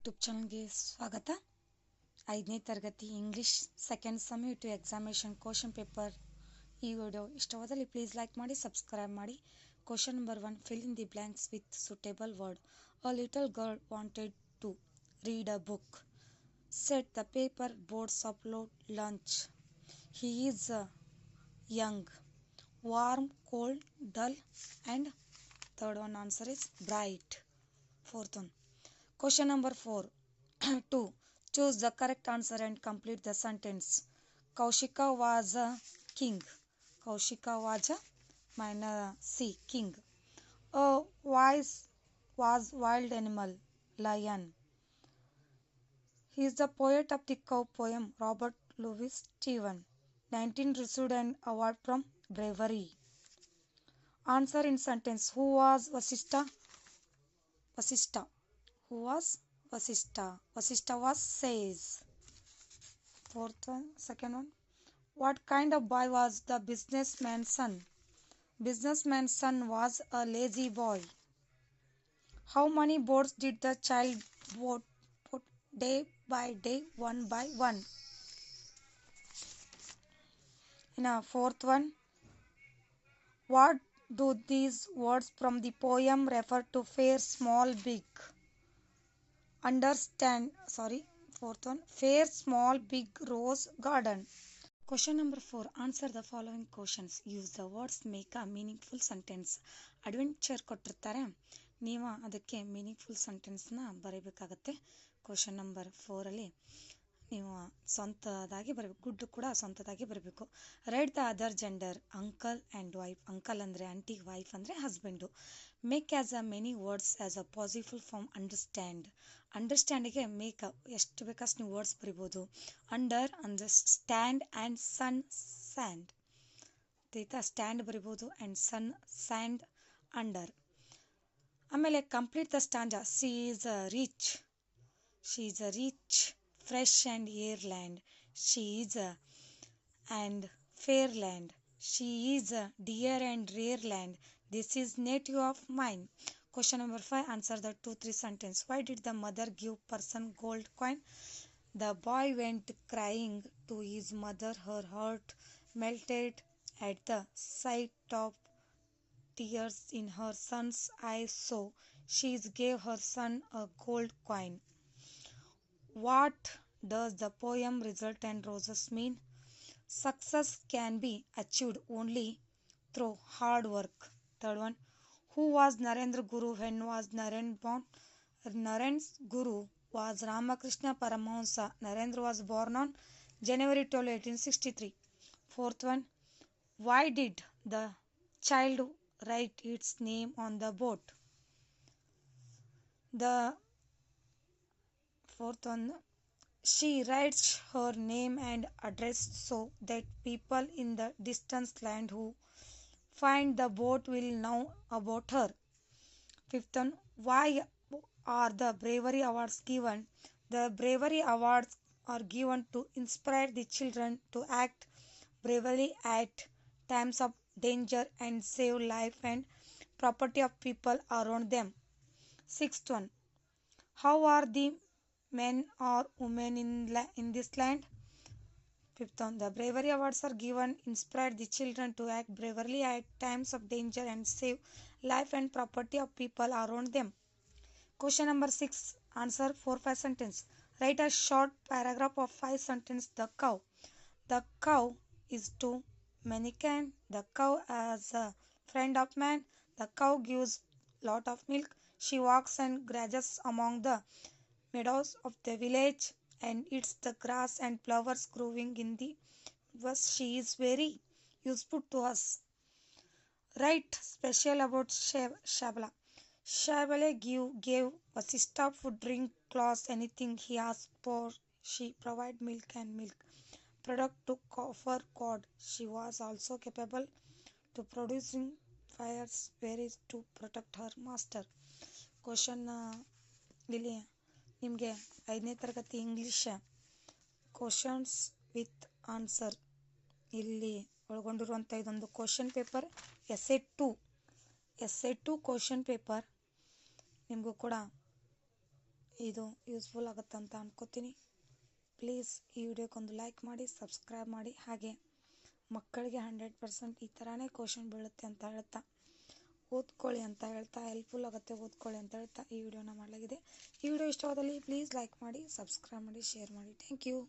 YouTube ಚಾನಲ್ಗೆ ಸ್ವಾಗತ ಐದನೇ ತರಗತಿ English second ಸಮ್ಯು to examination question paper ಈ ವಿಡಿಯೋ ಇಷ್ಟವಾದಲ್ಲಿ ಪ್ಲೀಸ್ ಲೈಕ್ ಮಾಡಿ ಸಬ್ಸ್ಕ್ರೈಬ್ ಮಾಡಿ question number one fill in the blanks with suitable word a little girl wanted to read a book set the paper boards upload lunch he is young warm cold dull and third one answer is bright fourth one question number 4 2 choose the correct answer and complete the sentence. Kaushika was a king. Kaushika was a minor c king. A wise was wild animal lion. He is the poet of the cow poem robert louis steven. 19 received an award from bravery. Answer in sentence. Who was Vasista? Vasista. Who was Vasista? Vasista was sage. Fourth one, second one. What kind of boy was the businessman's son? Businessman's son was a lazy boy. How many boards did the child vote put day by day, one by one? In a fourth one, what do these words from the poem refer to? Fair, small, big. Understand, sorry, fourth one. Fair, small, big, rose, garden. Question number four. Answer the following questions. Use the words make a meaningful sentence. Adventure ಕೊಟ್ಟಿರ್ತಾರೆ ನೀವು ಅದಕ್ಕೆ meaningful ಸೆಂಟೆನ್ಸ್ನ ಬರೀಬೇಕಾಗತ್ತೆ question number ಫೋರಲ್ಲಿ ನೀವು ಸ್ವಂತದಾಗಿ ಬರಬೇಕು good ಕೂಡ ಸ್ವಂತದಾಗಿ ಬರಬೇಕು write the other gender uncle and wife uncle ಅಂದರೆ ಆಂಟಿ ವೈಫ್ ಅಂದರೆ husband make as a many words as a possible form understand ಅಂಡರ್ಸ್ಟ್ಯಾಂಡಿಗೆ make ಎಷ್ಟು ಬೇಕಷ್ಟು ನೀವು ವರ್ಡ್ಸ್ ಬರಿಬೋದು ಅಂಡರ್ ಅಂದರೆ ಸ್ಟ್ಯಾಂಡ್ ಆ್ಯಂಡ್ ಸನ್ ಸ್ಯಾಂಡ್ ಆಯ್ತಾ ಸ್ಟ್ಯಾಂಡ್ ಬರಿಬೋದು ಆ್ಯಂಡ್ ಸನ್ ಸ್ಯಾಂಡ್ ಅಂಡರ್ ಆಮೇಲೆ complete the stand she is a rich she is a rich fresh and air land. She is a and fair land. She is a dear and rare land. This is native of mine. Question number five. Answer the two three sentence. Why did the mother give person gold coin? The boy went crying to his mother. Her heart melted at the sight of tears in her son's eyes. So she gave her son a gold coin. What does the poem Result and Roses mean? Success can be achieved only through hard work. Third one. Who was Narendra Guru? When was Narendra born? Naren's Guru was Ramakrishna Paramahansa. Narendra was born on January 12, 1863. Fourth one. Why did the child write its name on the boat? The fourth one she writes her name and address so that people in the distant land who find the boat will know about her. Fifth one, why are the bravery awards given? The bravery awards are given to inspire the children to act bravely at times of danger and save life and property of people around them. Sixth one, how are the men or women in, in this land. Fifth one, the bravery awards are given, inspire the children to act bravely at times of danger and save life and property of people around them. Question number six, answer four five sentence. Write a short paragraph of five sentence. The cow. The cow is to mankind. The cow as a friend of man. The cow gives lot of milk. She walks and grazes among the meadows of the village and eats the grass and flowers growing in the west. She is very useful to us. Write special about Shabala. Shabala give, gave Vasista food, drink, clothes, anything he asked for. She provide milk and milk. Product to offer God. She was also capable to producing fires, berries to protect her master. Question uh, ಇಲ್ಲಿ ನಿಮಗೆ ಐದನೇ ತರಗತಿ English questions with answer ಇಲ್ಲಿ ಒಳಗೊಂಡಿರುವಂಥ ಇದೊಂದು question paper S A two S A two question paper ನಿಮಗೂ ಕೂಡ ಇದು ಯೂಸ್ಫುಲ್ ಆಗುತ್ತೆ ಅಂತ ಅಂದ್ಕೋತೀನಿ ಪ್ಲೀಸ್ ಈ ವಿಡಿಯೋಕ್ಕೊಂದು ಲೈಕ್ ಮಾಡಿ ಸಬ್ಸ್ಕ್ರೈಬ್ ಮಾಡಿ. ಹಾಗೆ ಮಕ್ಕಳಿಗೆ ಹಂಡ್ರೆಡ್ ಪರ್ಸೆಂಟ್ ಈ ಥರನೇ ಕ್ವಶನ್ ಬೀಳುತ್ತೆ ಅಂತ ಹೇಳ್ತಾ. ಓದ್ಕೊಳ್ಳಿ ಅಂತ ಹೇಳ್ತಾ ಹೆಲ್ಪ್ಫುಲ್ ಆಗುತ್ತೆ ಓದ್ಕೊಳ್ಳಿ ಅಂತ ಹೇಳ್ತಾ ಈ ವಿಡಿಯೋನ ಮಾಡಲಾಗಿದೆ. ಈ ವಿಡಿಯೋ ಇಷ್ಟವಾದಲ್ಲಿ ಪ್ಲೀಸ್ ಲೈಕ್ ಮಾಡಿ ಸಬ್ಸ್ಕ್ರೈಬ್ ಮಾಡಿ ಶೇರ್ ಮಾಡಿ. Thank you